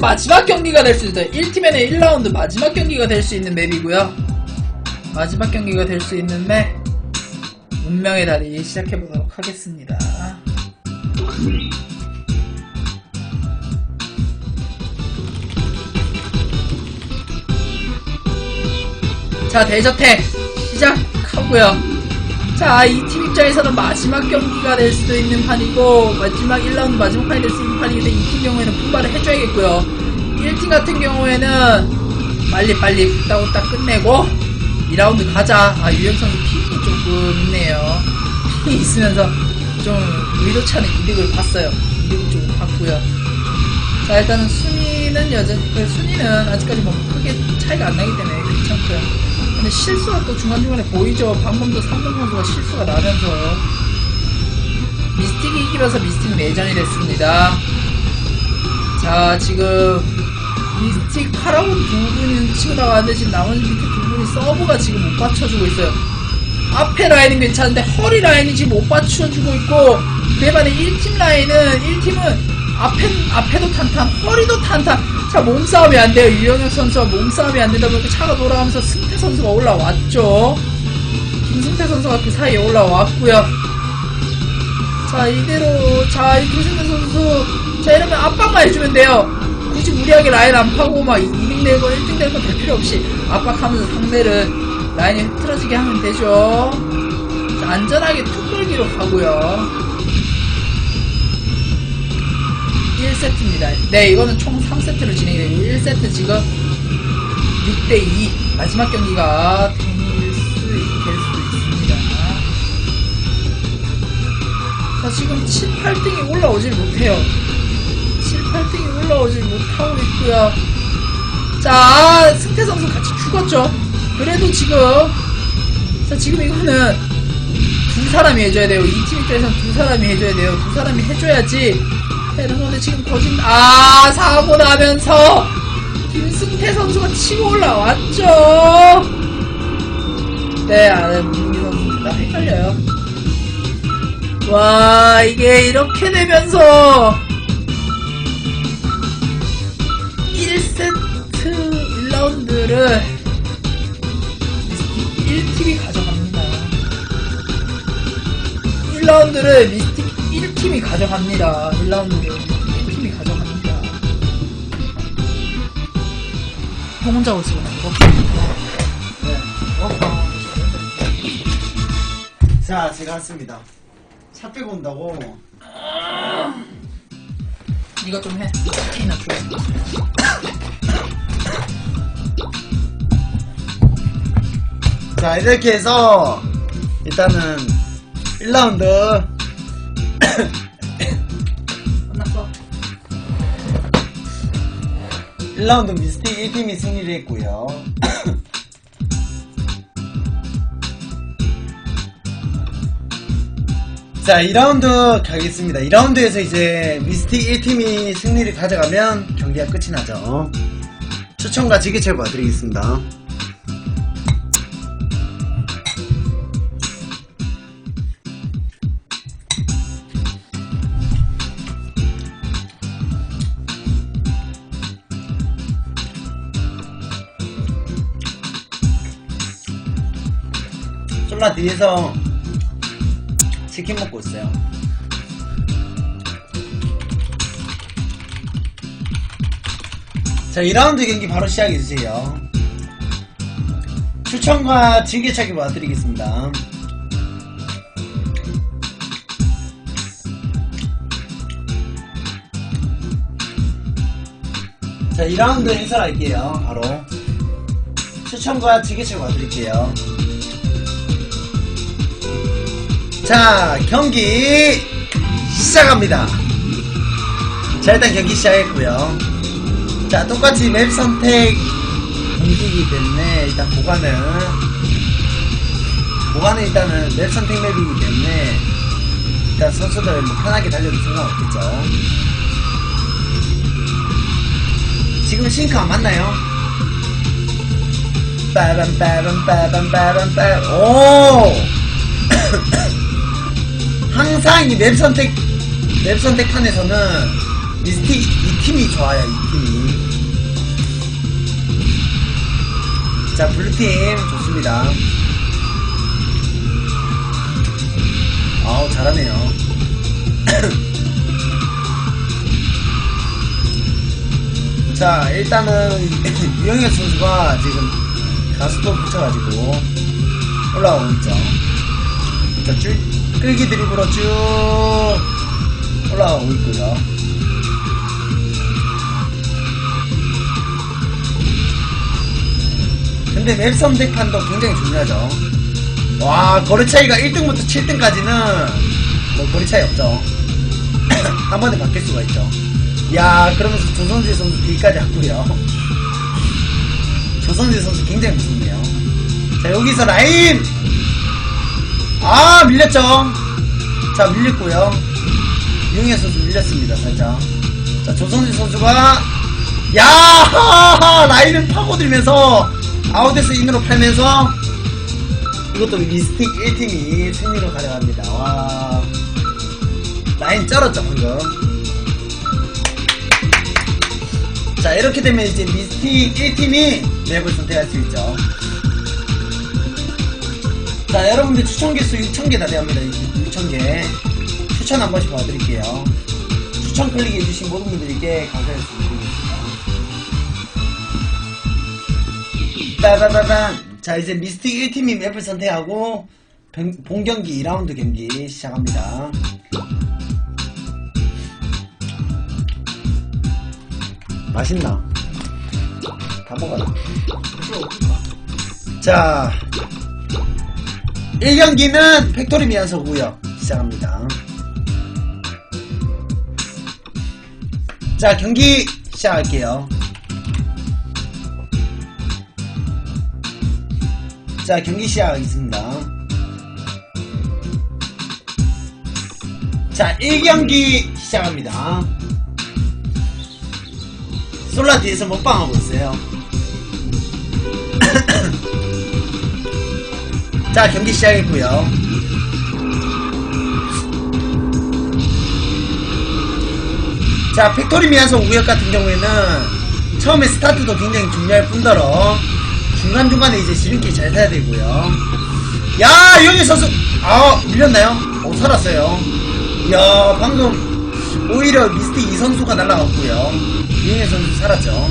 1팀에게는 마지막 경기가 될 수 있어요. 1팀에는 1라운드 마지막 경기가 될 수 있는 맵이고요. 마지막 경기가 될 수 있는 맵. 운명의 다리 시작해보도록 하겠습니다. 자, 대저택 시작하고요. 자, 이 팀 입장에서는 마지막 경기가 될 수도 있는 판이고, 마지막 1라운드 마지막 판이 될 수 있는 판인데, 이 팀 경우에는 분발을 해줘야겠고요. 1팀 같은 경우에는 빨리빨리 후딱후딱 끝내고, 2라운드 가자. 아, 유연성이 핑이 조금 있네요. 핑이 있으면서 좀 의도치 않은 이득을 봤어요. 이득을 조금 봤고요. 자, 일단은 순위는 여전히, 그 순위는 아직까지 뭐 크게 차이가 안 나기 때문에 괜찮고요. 근데 실수가 또 중간중간에 보이죠. 방금도 3번 선수가 실수가 나면서 미스틱이 이기면서 미스틱 내전이 됐습니다. 자, 지금 미스틱 카라운 두 분이 치고 나가는데 지금 나머지 밑에 두 분이 서브가 지금 못 받쳐주고 있어요. 앞에 라인은 괜찮은데 허리 라인이 지금 못 받쳐주고 있고 반해 1팀 라인은 1팀은 앞에, 앞에도 탄탄 허리도 탄탄. 자 몸싸움이 안 돼요. 유영혁 선수와 몸싸움이 안 되다 보니까 차가 돌아가면서 승태 선수가 올라왔죠. 김승태 선수가 그 사이에 올라왔고요. 자 이대로 자 이 김승태 선수. 자 이러면 압박만 해주면 돼요. 굳이 무리하게 라인 안 파고 막 2등 내고 1등 내고 될 필요 없이 압박하면서 상대를 라인이 흐트러지게 하면 되죠. 자, 안전하게 툭 끌기로 가고요 1세트입니다. 네, 이거는 총 3세트로 진행이 되고 1세트 지금 6대2 마지막 경기가 될, 수, 될 수도 있습니다. 자, 지금 7, 8등이 올라오질 못해요. 7, 8등이 올라오질 못하고 있고요. 자, 승태 선수 같이 죽었죠. 그래도 지금 자, 지금 이거는 두 사람이 해줘야 돼요. 이 팀 입장에서는 두 사람이 해줘야 돼요. 두 사람이 해줘야지 헤르노데 지금 거진 아 사고 나면서 김승태 선수가 치고 올라왔죠. 네, 아, 문기 선수 다 헷갈려요. 와 이게 이렇게 되면서 1세트 1라운드를 1팀이 가져갑니다. 1라운드를 미스틱 1 팀이 가져갑니다. 1라운드를 1팀이 가져갑니다. 형 혼자 오시고 이거? 네. 어? 자, 제가 왔습니다. 차 빼고 온다고. 이거 좀 해. 특히나 줘. 자, 이렇게 해서 일단은 1라운드 끝났어. 1라운드 미스틱 1팀이 승리를 했고요. 자, 2라운드 가겠습니다. 2라운드에서 이제 미스틱 1팀이 승리를 가져가면 경기가 끝이 나죠. 추천과 지게철 봐드리겠습니다. 솔라 뒤에서 치킨 먹고 있어요. 자, 2라운드 경기 바로 시작해주세요. 추천과 징계차기 봐드리겠습니다. 자, 2라운드 해설할게요, 바로. 추천과 징계차기 봐드릴게요. 자, 경기 시작합니다. 자, 일단 경기 시작했고요. 자, 똑같이 맵 선택 경기이기 때문에 일단 보관은 보관은 일단은 맵 선택 맵이기 때문에 일단 선수들 뭐 편하게 달려도 상관없겠죠. 지금 싱크 안 맞나요? 빠밤 빠밤 빠밤 빠밤 빠밤 오! 이맵 선택 맵 선택판에서는 미스틱 이 팀이 좋아요, 이 팀이. 자, 블루팀 좋습니다. 아우, 잘하네요. 자, 일단은 유영혁 선수가 지금 가스도 붙여가지고 올라오고 있죠. 자, 쭉 끌기 드립으로 쭉 올라가고 있고요. 근데 맵 선택판도 굉장히 중요하죠. 와, 거리 차이가 1등부터 7등까지는 뭐 거리 차이 없죠. 한 번에 바뀔 수가 있죠. 야, 그러면서 조선지 선수 뒤까지 왔고요. 조선지 선수 굉장히 무섭네요. 자, 여기서 라인! 아, 밀렸죠? 자, 밀렸고요. 유영애 선수 밀렸습니다, 살짝. 자, 조선지 선수가, 야! 라인을 파고들면서, 아웃에서 인으로 팔면서, 이것도 미스틱 1팀이 승리로 가져갑니다. 와. 라인 쩔었죠, 방금. 자, 이렇게 되면 이제 미스틱 1팀이 맵을 선택할 수 있죠. 자, 여러분들 추천 개수 6,000개 다 되합니다. 6,000개. 추천 한 번씩 봐드릴게요. 추천 클릭해주신 모든 분들께 드리겠습니다. 따다다단. 자, 이제 미스틱 1팀이 맵을 선택하고, 본- 본 경기 2라운드 경기 시작합니다. 맛있나? 다 먹어라. 자, 1경기는 팩토리 미안서고요 시작합니다. 자, 경기 시작할게요. 자, 경기 시작하겠습니다. 자, 1경기 시작합니다. 솔라 뒤에서 먹방하고 있어요. 자, 경기 시작했고요. 자, 팩토리 미아서 우역 같은 경우에는 처음에 스타트도 굉장히 중요할 뿐더러 중간중간에 이제 지름길 잘 타야 되고요. 야, 여기 선수, 아, 밀렸나요? 어, 살았어요. 야, 방금 오히려 미스틱 이 선수가 날라갔고요. 이영애 선수 살았죠.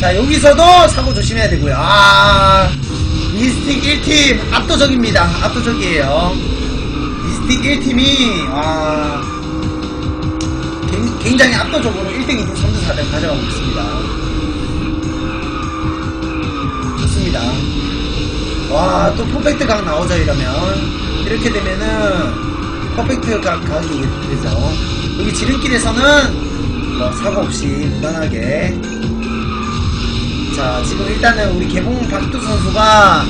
자, 여기서도 사고 조심해야 되고요. 아, 미스틱 1팀 압도적입니다. 압도적이에요. 미스틱 1팀이, 아, 굉- 굉장히 압도적으로 1등, 2등, 3등, 4등 가져가고 있습니다. 좋습니다. 와, 또 퍼펙트 각 나오죠, 이러면. 이렇게 되면은, 퍼펙트 각 각이 되죠. 여기 지름길에서는, 뭐, 사고 없이 무난하게. 자, 지금 일단은 우리 개봉 박두 선수가,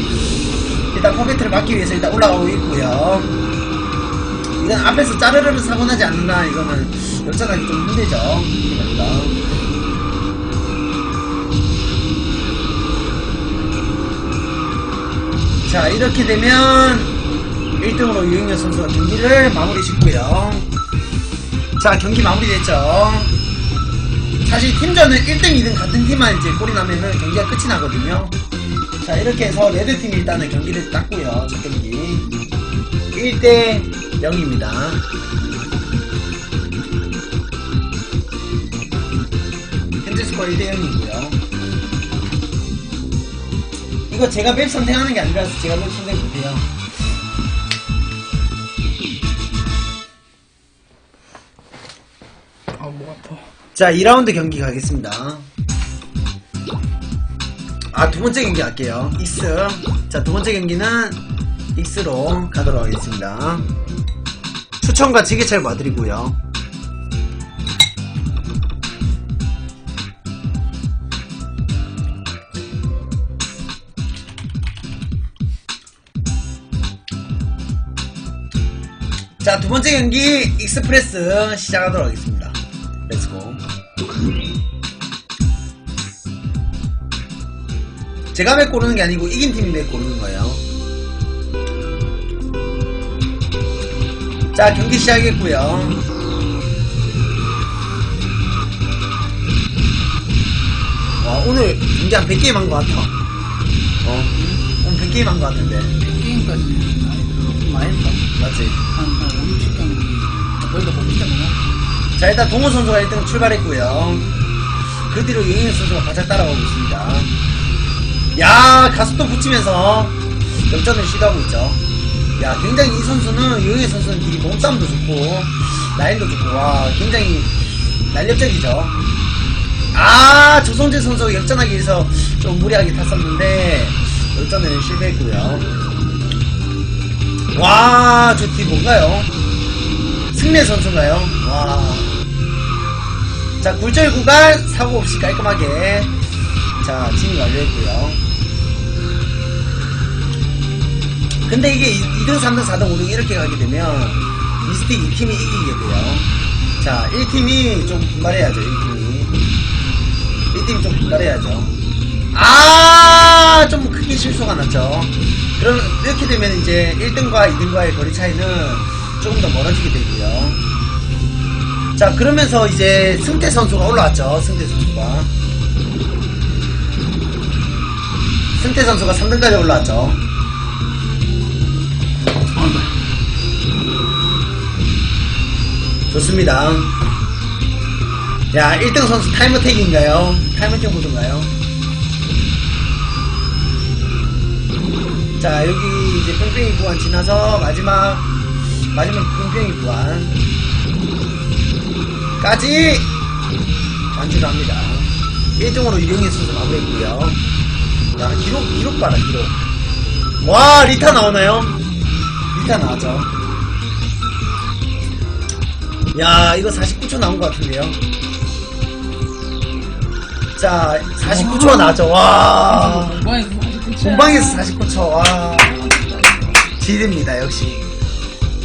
일단 퍼펙트를 막기 위해서 일단 올라오고 있고요. 이건 앞에서 짜르르르 사고 나지 않나, 이거는 역전하기 좀 힘들죠. 이겁니다. 자, 이렇게 되면 1등으로 유영렬 선수가 경기를 마무리 짓고요. 자, 경기 마무리됐죠. 사실 팀전은 1등, 2등 같은 팀만 이제 골이 나면은 경기가 끝이 나거든요. 자, 이렇게 해서 레드팀이 일단은 경기를 땄고요. 첫 경기. 1대 0입니다. 현재 스코어 1대 0이고요. 이거 제가 맵 선택하는 게 아니라서 제가 맵 선택 못해요. 자, 2라운드 경기 가겠습니다. 아, 두 번째 경기 할게요. 익스. 자, 두 번째 경기는 익스로 가도록 하겠습니다. 추천과 지게차를 봐드리고요. 자, 두 번째 경기 익스프레스 시작하도록 하겠습니다. Let's go. 제가 맵 고르는 게 아니고 이긴 팀이 맵 고르는 거예요. 자, 경기 시작했고요. 와, 오늘 경기 한 100게임 한 것 같아. 어, 오늘 100게임 한 것 같은데. 게임까지 많이 들어 많이 했다. 맞지? 한, 한 자, 일단 동호 선수가 1등 출발했고요. 그 뒤로 유영현 선수가 바짝 따라가고 있습니다. 야, 가속도 붙이면서 역전을 시도하고 있죠. 야, 굉장히 이 선수는, 유영현 선수는 되게 몸싸움도 좋고, 라인도 좋고, 와, 굉장히 날렵적이죠. 아, 조성재 선수가 역전하기 위해서 좀 무리하게 탔었는데, 역전을 실패했고요. 와, 저 뒤 뭔가요? 승래 선수인가요? 와. 자, 굴절 구간 사고 없이 깔끔하게 자, 진입 완료했고요. 근데 이게 2등, 3등, 4등, 5등 이렇게 가게 되면 미스틱 2팀이 이기게 돼요. 자, 1팀이 좀 분발해야죠, 1팀이. 1팀이 좀 분발해야죠. 아, 좀 크게 실수가 났죠. 그럼 이렇게 되면 이제 1등과 2등과의 거리 차이는 조금 더 멀어지게 되고요. 자, 그러면서 이제 승태 선수가 올라왔죠. 승태 선수가. 승태 선수가 3등까지 올라왔죠. 좋습니다. 야, 1등 선수 타임어택인가요? 타임어택 모드인가요? 자, 여기 이제 뺑뺑이 구간 지나서 마지막, 마지막 뺑뺑이 구간 까지 완주를 합니다. 1등으로 유영희 선수 마무리했고요. 야, 기록, 기록 봐라, 기록. 와, 리타 나오나요? 리타 나왔죠. 야, 이거 49초 나온 것 같은데요. 자, 49초 나왔죠. 와. 공방에서 49초. 공방에서 49초. 와. 지립니다, 역시.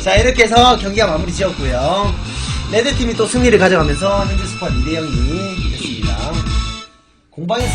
자, 이렇게 해서 경기가 마무리 지었고요. 레드팀이 또 승리를 가져가면서 현재 스코어 2대0이 됐습니다. 공방에서